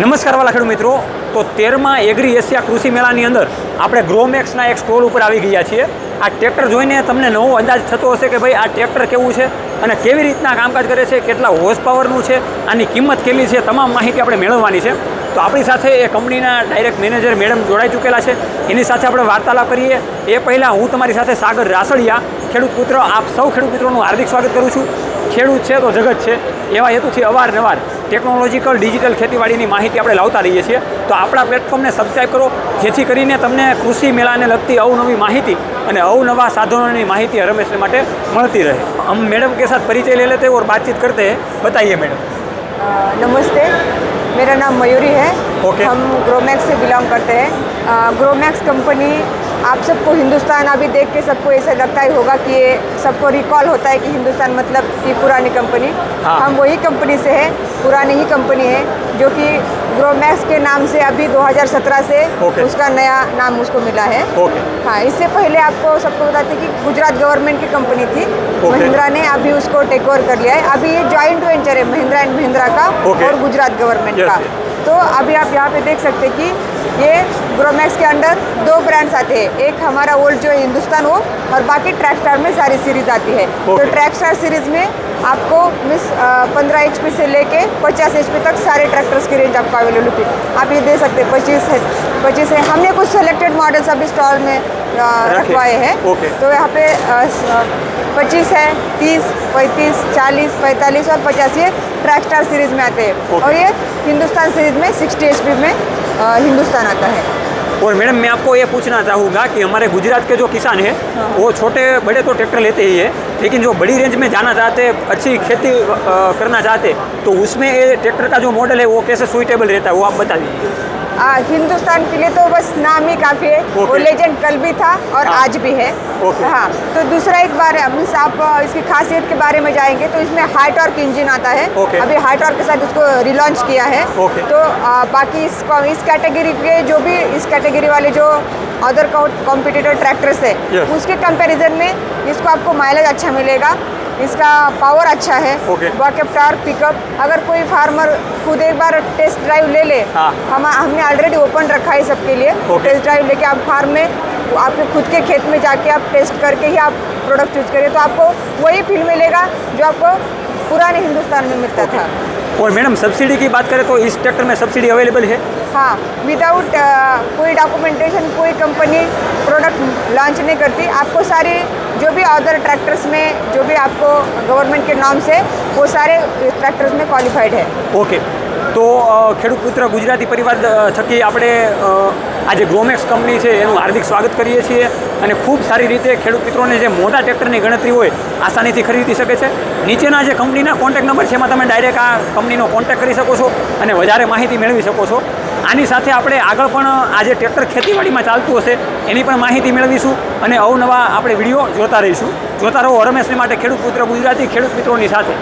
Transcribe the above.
નમસ્કાર વાલા ખેડૂત મિત્રો. તો તેરમાં એગ્રી એશિયા કૃષિ મેળાની અંદર આપણે ગ્રોમેક્સના એક સ્ટોલ ઉપર આવી ગયા છીએ. આ ટ્રેક્ટર જોઈને તમને નવો અંદાજ થતો હશે કે ભાઈ આ ટ્રેક્ટર કેવું છે અને કેવી રીતના કામકાજ કરે છે, કેટલા હોર્સ પાવરનું છે, આની કિંમત કેટલી છે, તમામ માહિતી આપણે મેળવવાની છે. તો આપણી સાથે એ કંપનીના ડાયરેક્ટ મેનેજર મેડમ જોડાઈ ચૂકેલા છે. એની સાથે આપણે વાર્તાલાપ કરીએ. એ પહેલાં હું તમારી સાથે સાગર રાસડિયા ખેડૂત પુત્ર, આપ સૌ ખેડૂત મિત્રોનું હાર્દિક સ્વાગત કરું છું. ખેડૂત છે તો જગત છે. એવા હેતુથી અવારનવાર ટેકનોલોજીકલ ડિજિટલ ખેતીવાડીની માહિતી આપણે લાવતા રહીએ છીએ તો આપણા પ્લેટફોર્મને સબસ્ક્રાઈબ કરો જેથી કરીને તમને કૃષિ મેળાને લગતી અવનવી માહિતી અને અવનવા સાધનોની માહિતી રમેશને માટે મળતી રહે हम मैडम के साथ परिचय ले लेते हैं और बातचीत करते हैं बताइए मैडम अ, नमस्ते मेरा नाम मयूरी है ओके। हम ग्रोमैक्स से बिलोंग करते हैं अ, ग्रोमैक्स कंपनी आप सबको हिंदुस्तान अभी देख के सबको ऐसा लगता ही होगा कि ये सबको रिकॉल होता है कि हिंदुस्तान मतलब कि पुरानी कंपनी हाँ। हम वही कंपनी से है पुरानी ही कंपनी है जो कि ग्रोमैक्स के नाम से अभी 2017 से। उसका नया नाम उसको मिला है हाँ इससे पहले आपको सबको बताते कि गुजरात गवर्नमेंट की कंपनी थी। महिंद्रा ने अभी उसको टेक ओवर कर लिया है अभी ये जॉइंट वेंचर है महिंद्रा एंड महिंद्रा का। और गुजरात गवर्नमेंट Yes, का तो अभी आप यहाँ पे देख सकते हैं कि ये ग्रोमैक्स के अंडर दो ब्रांड्स आते हैं। एक हमारा ओल्ड जो है हिंदुस्तान वो और बाकी ट्रैक स्टार में सारी सीरीज़ आती है। okay. तो ट्रैक स्टार सीरीज़ में आपको मिस पंद्रह एच से लेके पचास एच तक सारे ट्रैक्टर्स की रेंज आपको अवेलेबल होती है। आप ये दे सकते हैं पच्चीस है पच्चीस है। हमने कुछ सेलेक्टेड मॉडल्स अभी स्टॉल में रखवाए हैं। ओके। तो यहाँ पे पच्चीस है तीस पैंतीस चालीस पैंतालीस और पचास ये ट्रैक स्टार सीरीज़ में आते हैं। ओके। और ये हिंदुस्तान सीरीज़ में सिक्सटी एच में हिंदुस्तान आता है और मैडम मैं आपको ये पूछना चाहूँगा कि हमारे गुजरात के जो किसान हैं हाँ। वो छोटे बड़े तो ट्रैक्टर लेते ही है लेकिन जो बड़ी रेंज में जाना चाहते हैं अच्छी खेती करना चाहते तो उसमें ये ट्रैक्टर का जो मॉडल है वो कैसे सुइटेबल रहता है वो आप बता दीजिए आ, हिंदुस्तान के लिए तो बस नाम ही काफ़ी है वो लेजेंड कल भी था और हाँ। आज भी है ओके। हाँ तो दूसरा एक बार मीन्स आप इसकी खासियत के बारे में जाएँगे तो इसमें हाई टॉर्क इंजन आता है ओके। अभी हाई टॉर्क के साथ इसको रिलॉन्च किया है ओके। तो आ, बाकी इस इस कैटेगरी के जो भी इस कैटेगरी वाले जो अदर कॉम्पिटिटर ट्रैक्टर्स है Yes. उसके कंपेरिजन में इसको आपको माइलेज अच्छा मिलेगा इसका पावर अच्छा है। ओके। बैकअप टावर पिकअप अगर कोई फार्मर खुद एक बार टेस्ट ड्राइव ले ले हाँ। हम हमने ऑलरेडी ओपन रखा है सबके लिए। टेस्ट ड्राइव लेके आप फार्म में आपके खुद के खेत में जाके आप टेस्ट करके ही आप प्रोडक्ट चूज़ करिए। तो आपको वही फील मिलेगा जो आपको पुराने हिंदुस्तान में मिलता था। और मैडम सब्सिडी की बात करें तो इस ट्रैक्टर में सब्सिडी अवेलेबल है? हाँ विदाउट कोई डॉक्यूमेंटेशन कोई कंपनी प्रोडक्ट लॉन्च नहीं करती। आपको सारी जो भी अदर ट्रैक्टर्स में जो भी आपको गवर्नमेंट के नॉर्म्स है वो सारे ट्रैक्टर्स में क्वालिफाइड है ઓકે તો અ, ખેડૂત પુત્ર ગુજરાતી પરિવાર અ, થકી આપણે અ, આ જે ગ્રોમેક્સ કંપની છે એનું હાર્દિક સ્વાગત કરીએ છીએ અને ખૂબ સારી રીતે ખેડૂત મિત્રોને જે મોટા ટ્રેક્ટરની ગણતરી હોય, આસાનીથી ખરીદી શકે છે. નીચેના જે કંપનીના કોન્ટેક નંબર છે, એમાં તમે ડાયરેક્ટ આ કંપનીનો કોન્ટેક્ટ કરી શકો છો અને વધારે માહિતી મેળવી શકો છો. આની સાથે આપણે આગળ પણ આ જે ટ્રેક્ટર ખેતીવાડીમાં ચાલતું હશે, એની પણ માહિતી મેળવીશું અને અવનવા આપણે વીડિયો જોતા રહીશું. જોતા રહો રમેશને માટે ખેડૂત પુત્ર ગુજરાતી ખેડૂત મિત્રોની સાથે.